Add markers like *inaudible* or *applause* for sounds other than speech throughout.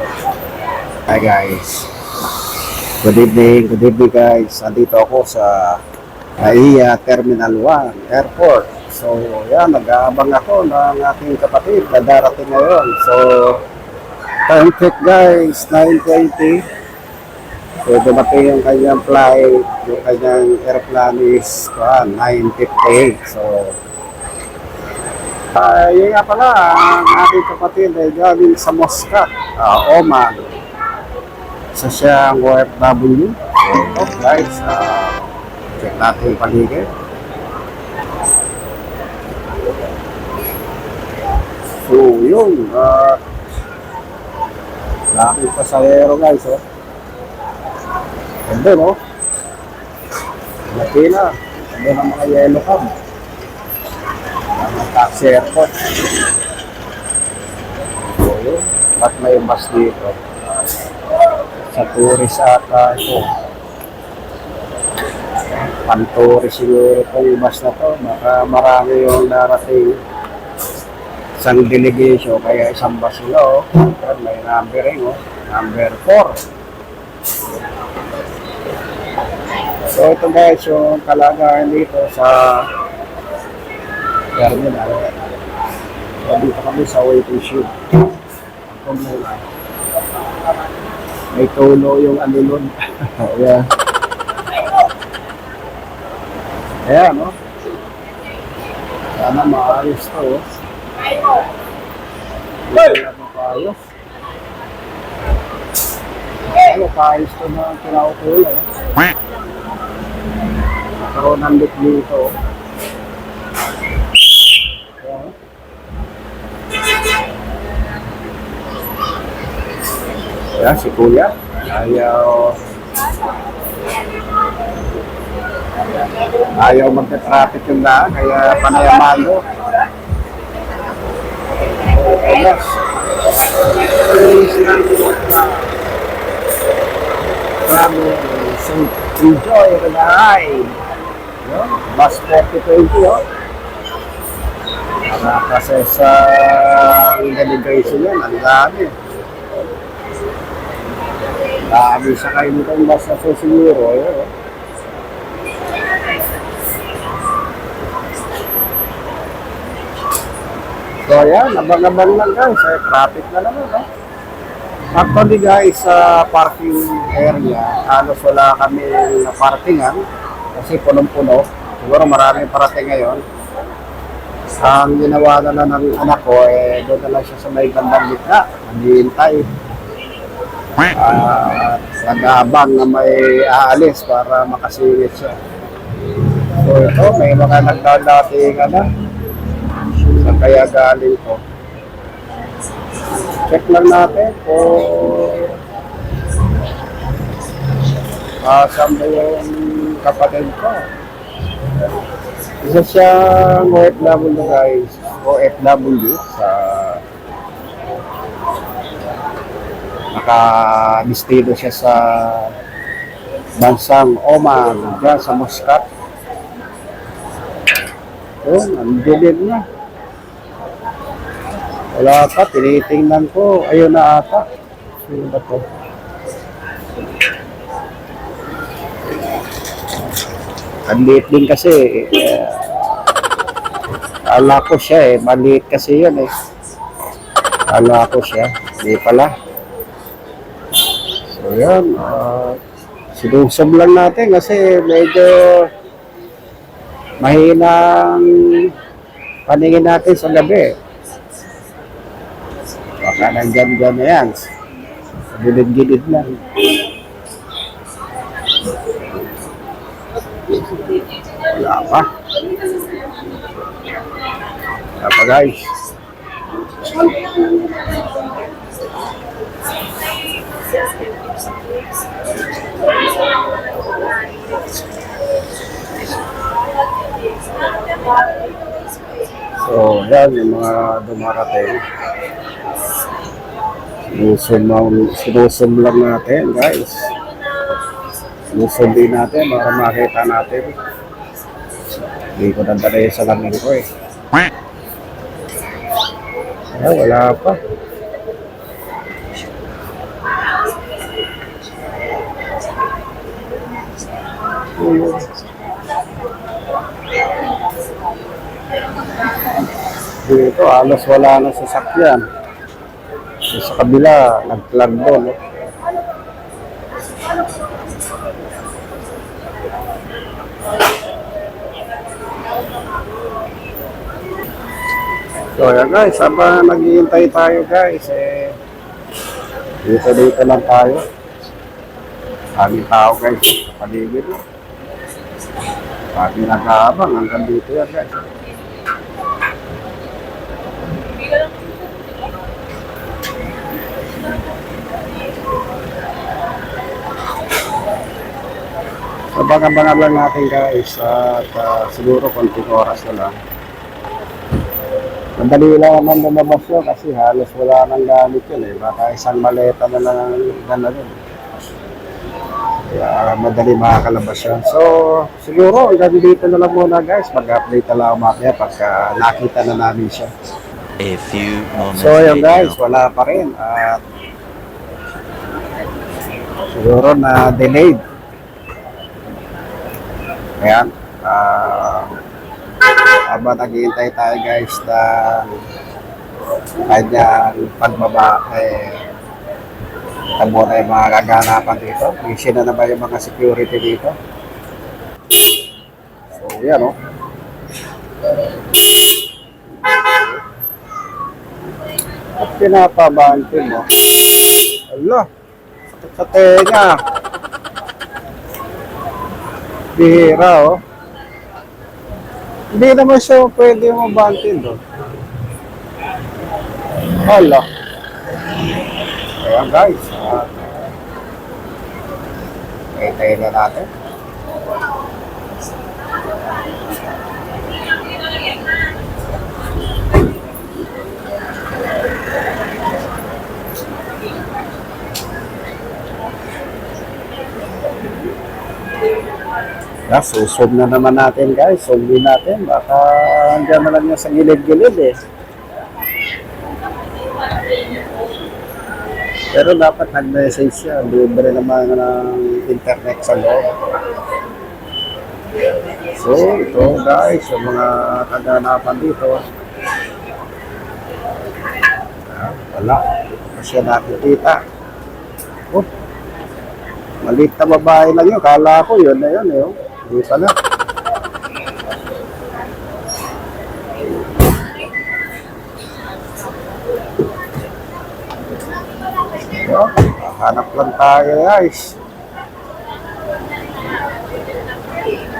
Hi guys. Good evening, good evening guys. Andito ako sa NAIA Terminal 1 Airport. So, yan, nag-aabang ako ng aking kapatid na darating ngayon. So, time check guys, 9.20. So, dumating yung kanyang flight, yung kanyang airplane is ah, 9.58. So, Ah, yun nga pala, ang aking kapatid ay galing sa Muscat, ah, Oman. Isa siyang OFW. So, ito guys, ah, check natin yung paligid. So, yun, ah, laking pasahero guys, oh. Ganda, no? Laki na. Ganda ng mga yellow cab. Taxi airport. So, yun. At may bus dito. Sa tourist ata ito. Pan-tourist siguro itong bus na to. Baka marami yung narating isang delegation kaya isang bus nila oh. Yan, may numbering oh. Number 4. So ito guys yung kalagayan dito sa terminal. So dito kami sa waiting muna. May tulo yung ano nun. Ayan. Ayan, no? Sana maayos to, oh. Wala mo kaayos. Ano, kaayos to na kinaukulan, no? Nakaroon ng lit dito, oh. Ayan, si Kuya. Ayaw... Ayaw magka-traffic yung daan, kaya panayamado. Yes. So enjoy the ride. Yun, Bus 4020, oh. Para kasi sa delegation yan, ang dami. Dami sa bus na so siguro, yun, oh. So ayan, abang-abang lang guys, eh, traffic na naman, no? Actually guys, sa parking area, halos wala kami na parkingan kasi punong-puno. Siguro maraming parating ngayon. Ang ginawa na lang ng anak ko, eh, doon na lang siya sa may bandang gitna, naghihintay. Ah, nag-aabang na may aalis para makasingit siya. So ito, may mga nagdadatingan na. Saan kaya galing ko? Check lang natin kung ah, saan ba yung kapatid ko. Isa siyang OFW guys, OFW sa naka-listido siya sa bansang Oman, dyan sa Muscat. Yun, ang dilim na. Wala pa, tinitingnan ko. Ayun na ata. Sino ba to? Ang din kasi. Eh, ala ko siya eh. Maliit kasi yun eh. Ala ko siya. Hindi pala. So yan. Uh, sinusum lang natin kasi medyo mahinang paningin natin sa gabi. Baka nandyan dyan na yan. Gilid-gilid lang. Wala pa. Wala pa guys. So, yan yung mga dumarating. Sinusum, lang natin, guys. Sinusum din natin para makita natin. Hindi ko nadala sa lamin ko eh. Ay, wala pa. Dito, halos wala na sasakyan. Sa kabila, nag-clag doon. Eh. So ayan guys, habang naghihintay tayo guys, eh, dito dito lang tayo. Kami tao guys, paligid mo. Lagi nag-aabang hanggang dito yan guys. So, bangan-bangan lang natin guys at ah, siguro konting oras na lang. Madali lang naman lumabas yun kasi halos wala nang gamit yun eh. Baka isang maleta na lang ang gana dun. Kaya madali makakalabas yan. So, siguro dito na lang muna guys. Mag-update na lang mamaya pagka nakita na namin siya. A few moments So, yun guys, wala pa rin. At siguro na delayed. Ayan. Ah, habang naghihintay tayo guys na kanyang pagbaba eh tamo na yung mga kaganapan dito. Busy na naman yung mga security dito. So, yan o. At pinapabante mo. Ala, sakit sa tenga. Bihira, oh. Hindi naman siya pwede mabantin doon. Hala. Ayan guys. Tayo na natin. Yeah, susog na naman natin guys. Sugin natin. Baka hanggang na lang yan sa gilid-gilid eh. Pero dapat nag-message siya. Libre naman ng internet sa loob. So, ito guys, yung mga kaganapan dito. Ah, wala. Kasi nakikita. Oh, maliit na babae lang yun. Kala ko yun na yun eh. oh. Hindi pala. Hanap lang tayo guys.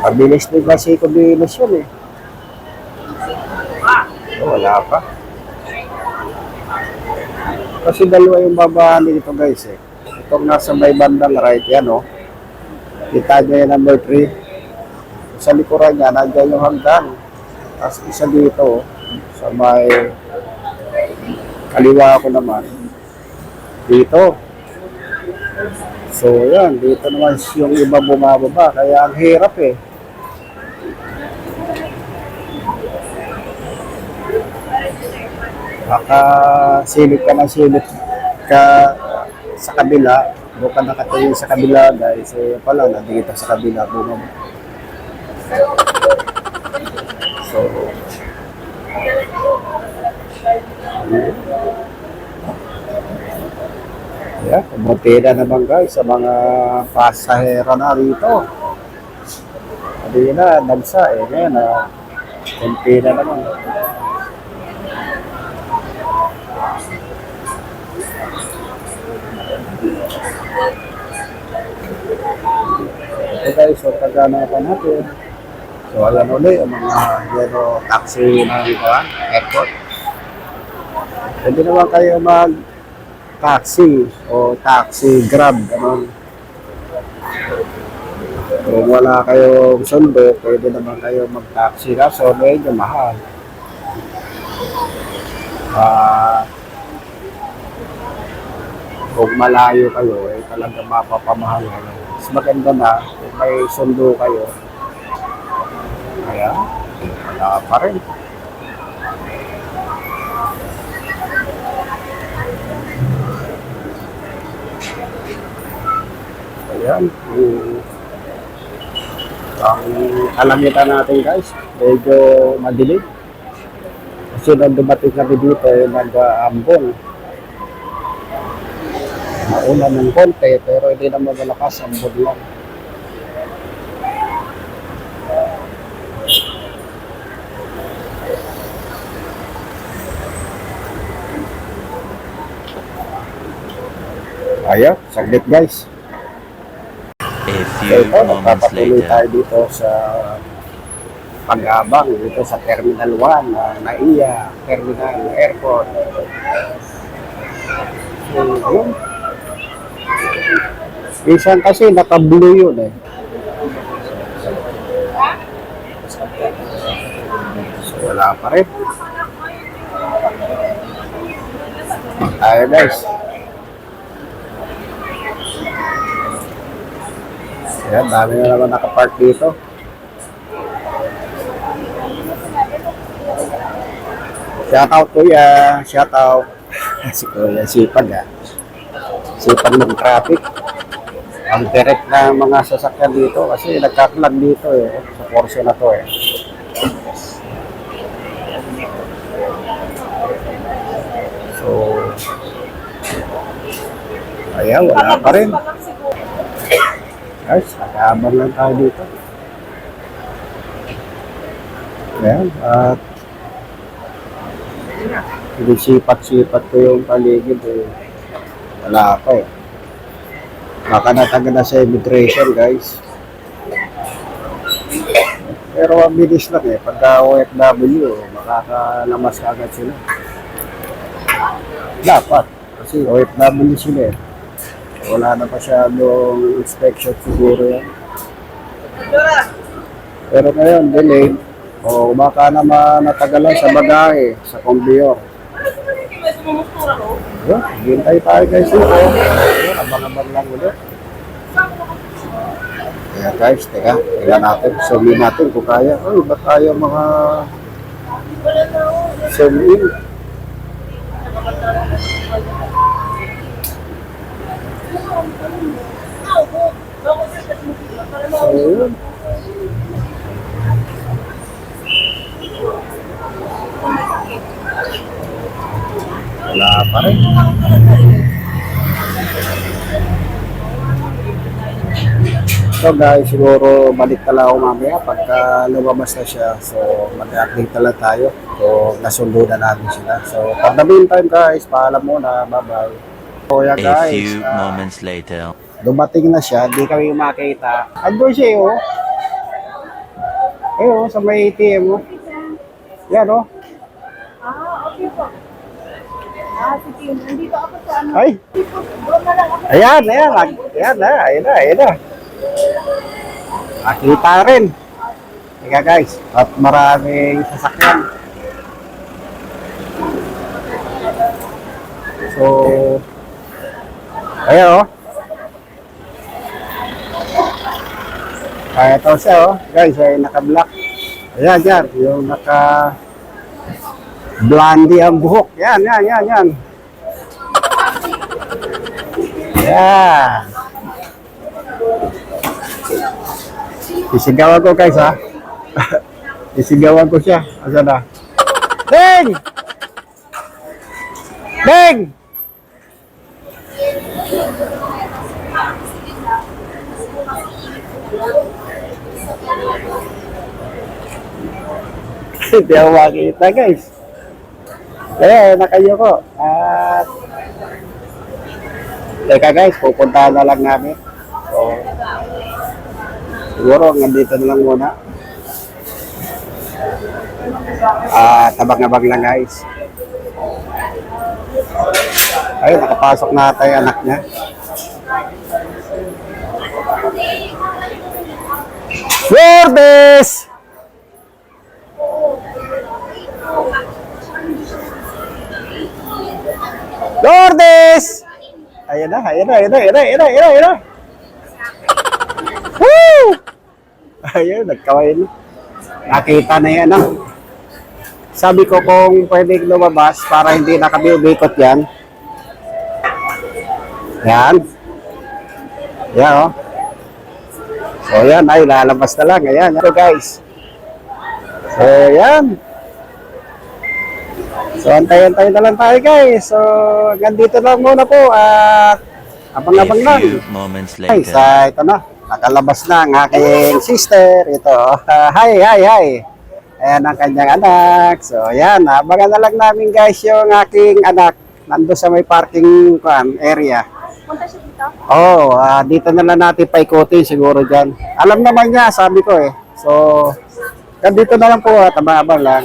Pabilis din kasi kumilos yun eh. So, wala pa. Kasi dalawa yung babaan dito guys eh. Itong nasa may bandang right yan oh. Kita nyo yung number 3. Sa likuran niya, nandiyan yung hagdan. Tapos isa dito, oh, sa may kaliwa ko naman. Dito. So, yan. Dito naman yung iba bumababa. Kaya ang hirap eh. Baka silip ka ng silip ka sa kabila. Doon ka nakatingin sa kabila guys. Eh, pala, nandito sa kabila bumaba. So, Na naman guys sa mga pasahero na rito. Hindi na, nagsa eh. Ngayon, ah, kunti na naman. So guys, so kaganapan natin. So alam ulit, ang mga yellow taxi ng kuhan, airport. Pwede naman kayo mag taxi o taxi grab, ganun. Kung wala kayong sundo, pwede naman kayo mag-taxi kaso medyo mahal. Ah, kung malayo kayo, eh talaga mapapamahal kayo. Mas maganda na kung may sundo kayo. Kaya, wala pa rin. Ayan. mm, ang kalangitan natin guys, medyo madilim. Kasi nung dumating kami dito, eh, nag-aambong. Nauna ng konti, pero hindi naman malakas, ambon lang. Ayaw, saglit guys. A So few ito, moments magpapatuloy tayo later. dito sa pag-abang dito sa Terminal 1 ng NAIA Terminal Airport. So, yun. Minsan kasi naka-blue yun eh. So, wala pa rin. Tayo guys. Ayan, dami na naman nakapark dito. Shout out kuya, shout out. *laughs* si kuya, sipag ah. Sipag ng traffic. Ang direct na mga sasakyan dito kasi nagkaklag dito eh. Sa portion na to eh. So, ayan, wala pa rin. Guys, nakaabang lang tayo dito. Ayan, at hindi sipat-sipat ko yung paligid eh. Wala pa eh. Baka natagal na sa immigration guys. Pero ang bilis lang eh. Pagka OFW, makakalamas ka agad sila. Dapat. Kasi OFW sila eh. Wala na masyadong inspection siguro yan. Pero ngayon, delayed. O baka naman natagalan sa bagahe, sa conveyor. Yun, hintay tayo guys dito. Yun, abang-abang lang ulit. Kaya guys, teka, tingnan natin. Zoom in natin kung kaya. Ay, ba tayo mga zoom in? Wala pa rin. So guys, siguro balik na lang ako mamaya pagka lumabas na siya. So mag-update na lang tayo. So nasundo na natin sila. So for the meantime guys, paalam muna. Bye-bye. So yeah A guys, few ah, moments later. Dumating na siya. Di kami makita. Andun siya eh, oh. Eh oh, sa may ATM oh. Yan oh. Ah, okay po. Ah, sige. Nandito ako sa ano. Ay, ayan, ayan. Ayan na, ayan na, ayan na. Nakita rin. Teka guys, at maraming sasakyan. So, ayan oh. Kaya ito siya oh. Guys, ay naka-black. Ayan, yan. Yung naka blondie ang buhok. Yan, yan, yan, yan. Yan. Isigawan ko guys ha. *laughs* Isigawan ko siya. Asa na? Ding! Ding! *laughs* Hindi ako makita guys. Eh, nakayo ko. At Teka guys, pupuntahan na lang namin. So, siguro nandito na lang muna. Ah, tabang-abang lang guys. Ay, nakapasok na tayo anak niya. Lourdes! Lourdes! Ayan na, ayan na, ayan na, ayan na, ayan na, ayan na, ayan na. Woo! Ayun, nagkaway na. Nakita na yan, ah. Sabi ko kung pwedeng lumabas para hindi na kami umikot yan. Yan. Yan, oh. So, yan, ay, lalabas na lang. Ayan, ito guys. So, yan. So, antay-antay na lang tayo guys. So, ganito lang muna po at abang-abang lang. moments Guys, later. ah, ito na. Nakalabas na ang aking sister. Ito. *laughs* Ah, hi, hi, hi. Ayan ang kanyang anak. So, ayan. Abangan na lang namin guys yung aking anak. Nando sa may parking kwan, area. Punta siya dito. Oh, ah, dito na lang natin paikutin siguro dyan. Alam naman niya, sabi ko eh. So, dito na lang po at abang-abang lang.